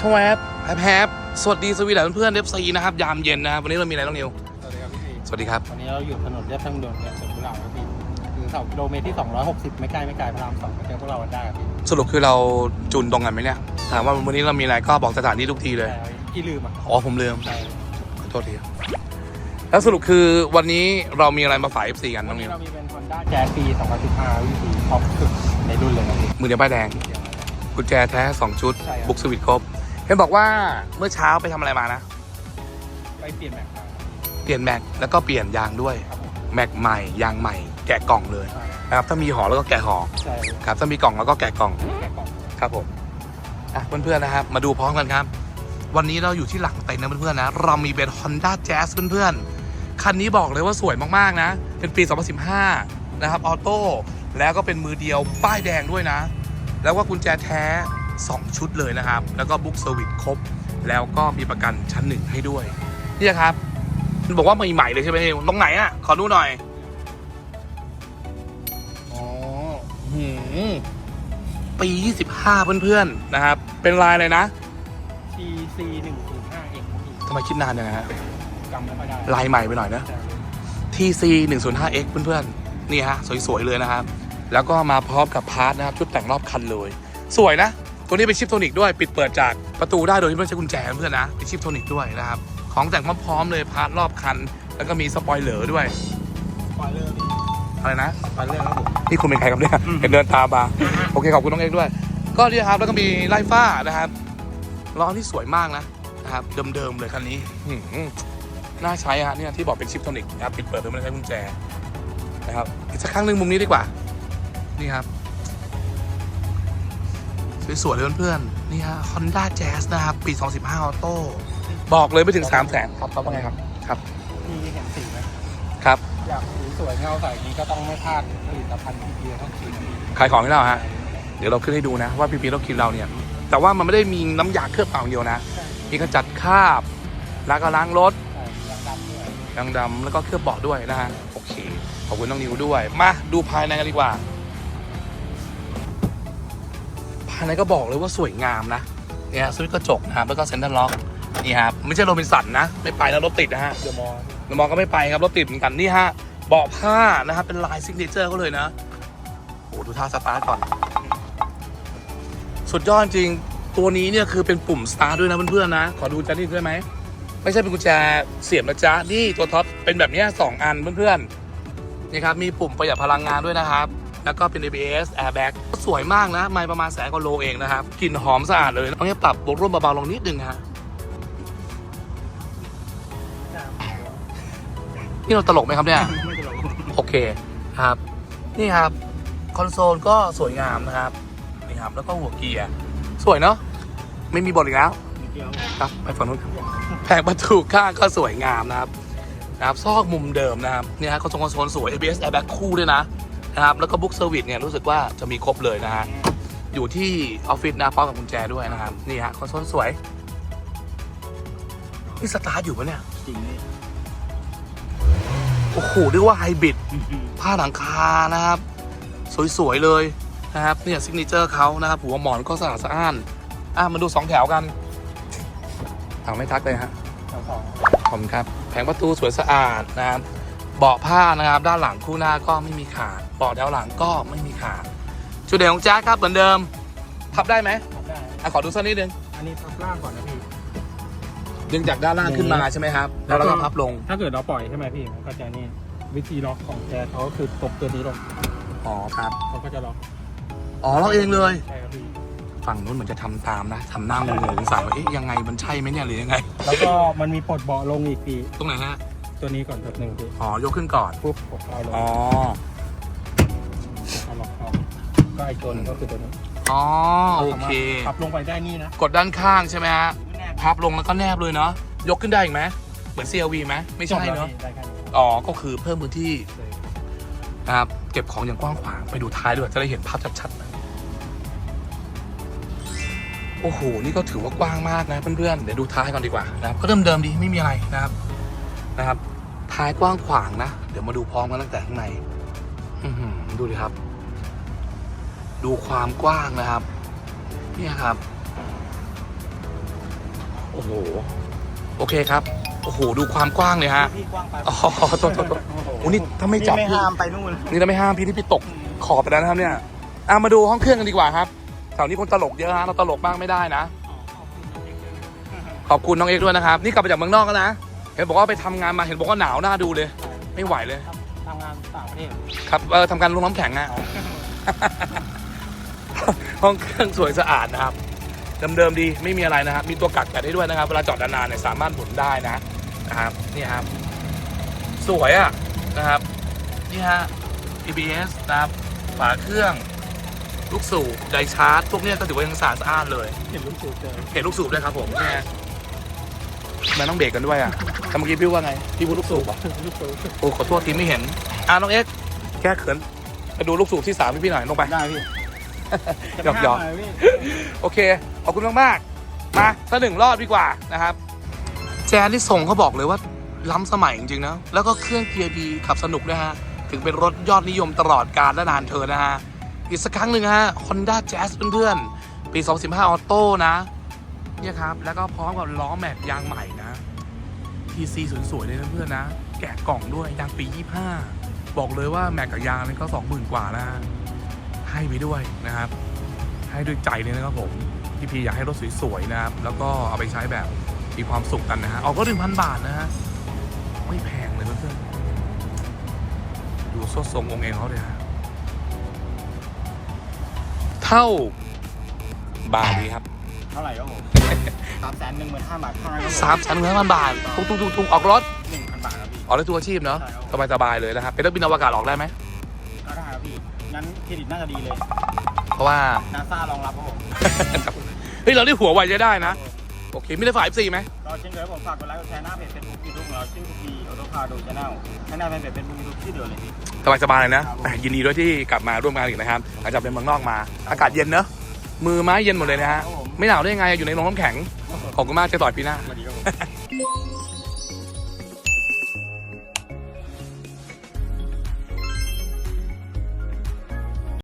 ชวบแฮปแฮปสวัสดีสวีดันเพื่อนเอฟซีนะครับ ยามเย็นนะครับวันนี้เรามีอะไรน้องนิว สวัสดีครับพี่สวัสดีครับ วันนี้เราอยู่ถนนเรียบทางด่วนเนี่ยสวนกุหลาบครับพี่ถึงเสากิโลเมตรที่ 260 ไม่ไกลไม่ไกลพระรามสองมาเจอพวกเรากันได้ครับพี่สรุปคือเราจูนตรงกันไหมเนี่ย ถามว่าวันนี้เรามีอะไรก็บอกสถานที่ทุกทีเลย แต่พี่ลืมอะอ๋อผมลืม ใช่ขอโทษทีแล้วสรุปคือวันนี้เรามีอะไรมาฝาก FC กันน้วัอนงนินี้วเรามีเป็น Honda Jazz ปี 2015วิธีท็อปสุดในรุ่นเลยครับพี่มือเดียวป้ายแดงเดี๋ยวกุญแจแท้ 2 ชุด ใช่ครับ บุกสวิตครบ เห็นบอกว่าเมื่อเช้าไปทำอะไรมานะ ไปเปลี่ยนแม็กซ์ครับเปลี่ยนแม็กแล้วก็เปลี่ยนยางด้วย ครับผมแม็กใหม่ยางใหม่แกะกล่องเลยใช่นะครับถ้ามีห่อแล้วก็แกะห่อใช่ครับถ้ามีกล่องแล้วก็แกะกล่องแกะกล่องครับผมอะเพื่อนๆนะครับ มาดูพร้อมกันครับ วันนี้เราอยู่ที่หลังเต็นท์นะเพื่อนๆนะเรามีเป็น Honda Jazz เพื่อนๆคันนี้บอกเลยว่าสวยมากๆนะ เป็นปี 2015 นะครับออโต้แล้วก็เป็นมือเดียวป้ายแดงด้วยนะ แล้วก็กุญแจแท้ 2 ชุดเลยนะครับ แล้วก็บุ๊กเซอร์วิสครบ แล้วก็มีประกันชั้นหนึ่งให้ด้วย นี่ครับมันบอกว่าใหม่ๆเลยใช่ไหมตรงไหนอะ ขอดูหน่อย อ๋อหืมปี 25 เพื่อนๆ นะครับ เป็นลายอะไรนะทีซี105 X ครับพี่ทำไมคิดนานยังไงฮะจำไม่ค่อยได้ลายใหม่ไปหน่อยนะใช่ TC 105X เพื่อนๆ นี่ฮะ สวยๆ เลยนะครับ แล้วก็มาพร้อมกับพาร์ทนะครับ ชุดแต่งรอบคันเลย สวยนะ ตัวนี้เป็นชิปโทนิกด้วยปิดเปิดจากประตูได้โดยที่ไม่ต้องใช้กุญแจเพื่อนๆนะเป็นชิปโทนิกด้วยนะครับของแต่งพร้อมๆเลยพาร์ทรอบคัน แล้วก็มีสปอยเลอร์ด้วยสปอยเลอร์พี่อะไรนะสปอยเลอร์ครับผมนี่คุณเป็นใครครับเนี่ยอืมเห็นเดินตามมาโอเคขอบคุณน้องเอกด้วย ก็เนี่ยครับแล้วก็มีไล่ฟ้านะครับล้อที่สวยมากนะนะครับเดิมๆเลยคันนี้หืมน่าใช้ฮะเนี่ยที่บอกเป็นชิปโทนิกนะครับปิดเปิดโดยไม่ต้องใช้กุญแจนะครับอีกสักครั้งหนึ่งมุมนี้ดีกว่านี่ครับ สวยๆเลยเพื่อนๆนี่ฮะ Honda Jazz นะครับ ปี 2015 ออโต้ บอกเลยไม่ถึง 3 0 0แสนครับครับว่าไงครับ ครับ พี่เห็นสีไหมครับ อยากสีสวยเงาใสอย่างนี้ก็ต้องไม่พลาดผลิตภัณฑ์พีพีต้องสีนี้ขายของให้เราฮะ เดี๋ยวเราขึ้นให้ดูนะ ว่าพีพีรถคินเราเนี่ย แต่ว่ามันไม่ได้มีน้ำยาเคลือบเปล่าอย่างเดียวนะ มีกระจัดคราบ แล้วก็ล้างรถใช่ยางดำด้วยยางดำแล้วก็เคลือบเบาะด้วยนะฮะ โอเค ขอบคุณน้องนิวด้วย มาดูภายในกันดีกว่า ภายในก็บอกเลยว่าสวยงามนะเนี่ยสวิตช์กระจกนะครับแล้วก็เซ็นทรัลล็อกนี่ครับไม่ใช่โรบินสันนะ ไม่ไปนะรถติดนะฮะเดมอลเรามองก็ไม่ไปครับรถติดเหมือนกันนี่ฮะเบาะผ้านะครับเป็นลายซิกเนเจอร์เขาเลยนะโอ้ดูท่าสตาร์ทก่อน สุดยอดจริงตัวนี้เนี่ยคือเป็นปุ่มสตาร์ทด้วยนะเพื่อนๆนะ ขอดูจานี่ด้วยไหมไม่ใช่เป็นกุญแจเสียบนะจ๊ะนี่ตัวท็อปเป็นแบบนี้สองอันเพื่อนๆนี่ครับมีปุ่มประหยัดพลังงานด้วยนะครับ แล้วก็เป็น ABS airbag สวยมากนะ ไม่ประมาณแสนกว่าโลเองนะครับกลิ่นหอมสะอาดเลยตรงนี้ปรับบวกร่วมเบาๆลงนิดนึงนะฮะนี่เราตลกไหมครับเนี่ยไม่ตลกโอเคครับ นี่ครับคอนโซลก็สวยงามนะครับนี่ครับแล้วก็หัวเกียร์สวยเนาะไม่มีบทอีกแล้วนิดเดียวครับไปฝั่งนู้นครับแผงประตูข้างก็สวยงามนะครับนะครับซอกมุมเดิมนะครับเนี่ยฮะคอนโซลคอนโซลสวย ABS airbag คู่ด้วยนะ นะครับ แล้วก็บุ๊กเซอร์วิสเนี่ยรู้สึกว่าจะมีครบเลยนะฮะ อยู่ที่ออฟฟิศนะพร้อมกับกุญแจด้วยนะครับ นี่ฮะคอนโซลสวย นี่สตาร์ทอยู่ปะเนี่ย จริงนี่โอ้โหเรียกว่าไฮบริดผ้าหลังคานะครับ สวย ๆ เลยนะครับเนี่ยซิกเนเจอร์เขานะครับ หัวหมอนก็สะอาดสะอ้าน อะ มาดูสองแถวกันถังไม่ทักเลยฮะสองสองขอบคุณครับ แผงประตูสวยสะอาดนะครับ เบาะผ้านะครับ ด้านหลังคู่หน้าก็ไม่มีขาดเบาะแถวหลังก็ไม่มีขาดจุดเด่นของแจ๊คครับเหมือนเดิมพับได้ไหมทำได้อะขอดูสักนิดนึงอันนี้พับล่างก่อนนะพี่ ดึงจากด้านล่างขึ้นมาใช่ไหมครับ แล้วเราก็พับลง ถ้าเกิดเราปล่อยใช่ไหมพี่มันก็จะนี่วิธีล็อกของแกเขาก็คือตบตัวนี้ลงอ๋อครับเขาก็จะล็อกอ๋อเราเองเลย ใช่ครับพี่ ฝั่งนู้นเหมือนจะทำตามนะทำหน้างงๆสงสัยว่าเอ๊ะยังไงมันใช่ไหมเนี่ยหรือยังไง แล้วก็มันมีปลดเบาะลงอีกพี่ ตรงไหนฮะ ตัวนี้ก่อนแบบหนึ่งพี่อ๋อยกขึ้นก่อน ปุ๊บผมเอาลงอ๋อ เอาล็อกเอาก็ไอ้ตัวหนึงก็คือตัวนี้อ๋อ โอเค ขับลงไปได้นี่นะกดด้านข้างใช่ไหมฮะแนบพับลงแล้วก็แนบเลยเนาะ ยกขึ้นได้อีกไหม เหมือน CLV ไหมไม่ใช่เนาะได้แค่นี้อ๋อ ก็คือเพิ่มพื้นที่นะครับ เก็บของอย่างกว้างขวาง ไปดูท้ายด้วยจะได้เห็นภาพชัดๆนะโอ้โห นี่ก็ถือว่ากว้างมากนะเพื่อนๆ เดี๋ยวดูท้ายก่อนดีกว่านะครับ ก็เดิมๆดี ไม่มีอะไรนะครับ นะครับ ท้ายกว้างขวางนะ เดี๋ยวมาดูพร้อมกันตั้งแต่ข้างในอื้อหือดูดิครับ ดูความกว้างนะครับ เนี่ยครับ โอ้โห โอเคครับ โอ้โห ดูความกว้างเลยฮะพี่กว้างไปอ๋อโทษโทษโทษโอ้นี่ถ้าไม่จับไม่ห้ามไปนู่นนี่ถ้าไม่ห้ามพี่ที่พี่ตกขอบไปแล้วนะครับเนี่ยอะมาดูห้องเครื่องกันดีกว่าครับแถวนี้คนตลกเยอะฮะเราตลกบ้างไม่ได้นะ ขอบคุณน้องเอกด้วยนะครับ นี่กลับมาจากเมืองนอกแล้วนะ เห็นบอกว่าไปทำงานมาเห็นบอกว่าหนาวหน้าดูเลย ไม่ไหวเลย ทำงานต่างประเทศครับเออทำการลงน้ำแข็งอะ ห้องเครื่องสวยสะอาดนะครับ เดิมๆดีไม่มีอะไรนะครับ มีตัวกักแกะได้ด้วยนะครับ เวลาจอดนานๆเนี่ยสามารถหมุนได้นะนะครับนี่ครับ สวยอะนะครับ นี่ฮะ PBS นะครับ ฝาเครื่อง ลูกสูบไดชาร์จ พวกเนี้ยก็ถือว่ายังสะอาดสะอ้านเลย เห็นลูกสูบเจอเห็นลูกสูบด้วยครับผมนี่ฮะ มันต้องเบรกกันด้วยอะแต่เมื่อกี้พี่ว่าไง พี่พูดลูกสูบอะลูกสูบโอ้ขอโทษทีไม่เห็น อะน้องเอ็กซ์แก้เขินไปดูลูกสูบที่สามพี่พี่หน่อยลงไป ได้พี่หยอกหยอกจะไม่ห้ามะไรพี่โอเค ขอบคุณมากๆ มาสักหนึ่งรอบดีกว่านะครับ แจนที่ส่งเขาบอกเลยว่า ล้ำสมัยจริงๆนะ แล้วก็เครื่องเกียร์ดีขับสนุกด้วยฮะ ถึงเป็นรถยอดนิยมตลอดกาลและนานเธอนะฮะ อีกสักครั้งหนึ่งฮะ Honda Jazz เพื่อนๆ ปี 2015 ออโต้นะ เนี่ยครับ แล้วก็พร้อมกับล้อแม็กยางใหม่นะ TC สวยๆเลยนะเพื่อนนะ แกะกล่องด้วยยางปี 25 บอกเลยว่าแม็กกับยางนี่ก็ 20,000 กว่านะให้ไปด้วยนะครับ ให้ด้วยใจเลยนะครับผมพี่พีอยากให้รถสวยๆนะครับ แล้วก็เอาไปใช้แบบมีความสุขกันนะฮะออกรถหนึ่งพันบาทนะฮะไม่แพงเลยเพื่อนดูโซดทรงองค์เองเขาเลยฮะเท่าบาทดีครับ เท่าไหร่ครับผมสามแสนหนึ่งหมื่นห้าบาทเท่านั้นครับผมสามแสนหนึ่งพันบาทตุ้งตุ้งตุ้งตุ้งออกรถหนึ่งพันบาทครับพี่ ออกรถทัวร์อาชีพเนาะใช่ครับสบายสบายๆเลยนะครับเป็นรถบินอวกาศออกได้ไหมก็ได้ครับพี่ งั้นเครดิตน่าจะดีเลยเพราะว่า นาซารองรับครับผม เฮ้ยเราได้หัวไวใช้ได้นะโอเคมีได้ฝ่าย F4 ไหมก็เช่นเคยครับผมฝากกดไลค์กดแชร์หน้าเพจเฟซบุ๊กยูทูบของเราชื่อทุกทีออโต้คาร์ดูชาแนลข้างหน้าเป็นเพจเฟซบุ๊กยูทูบชื่อเดียวเลยพี่ สบายสบายๆเลยนะแหมยินดีด้วยที่กลับมาร่วมงานอีกนะครับหลังจากเป็นเมืองนอกมา อากาศเย็นเนอะ มือไม้เย็นหมดเลยนะฮะ ไม่หนาวได้ยังไง อยู่ในโรงน้ำแข็ง ขอบคุณมากเจะต่อยปีหน้า สวัสดีครับผม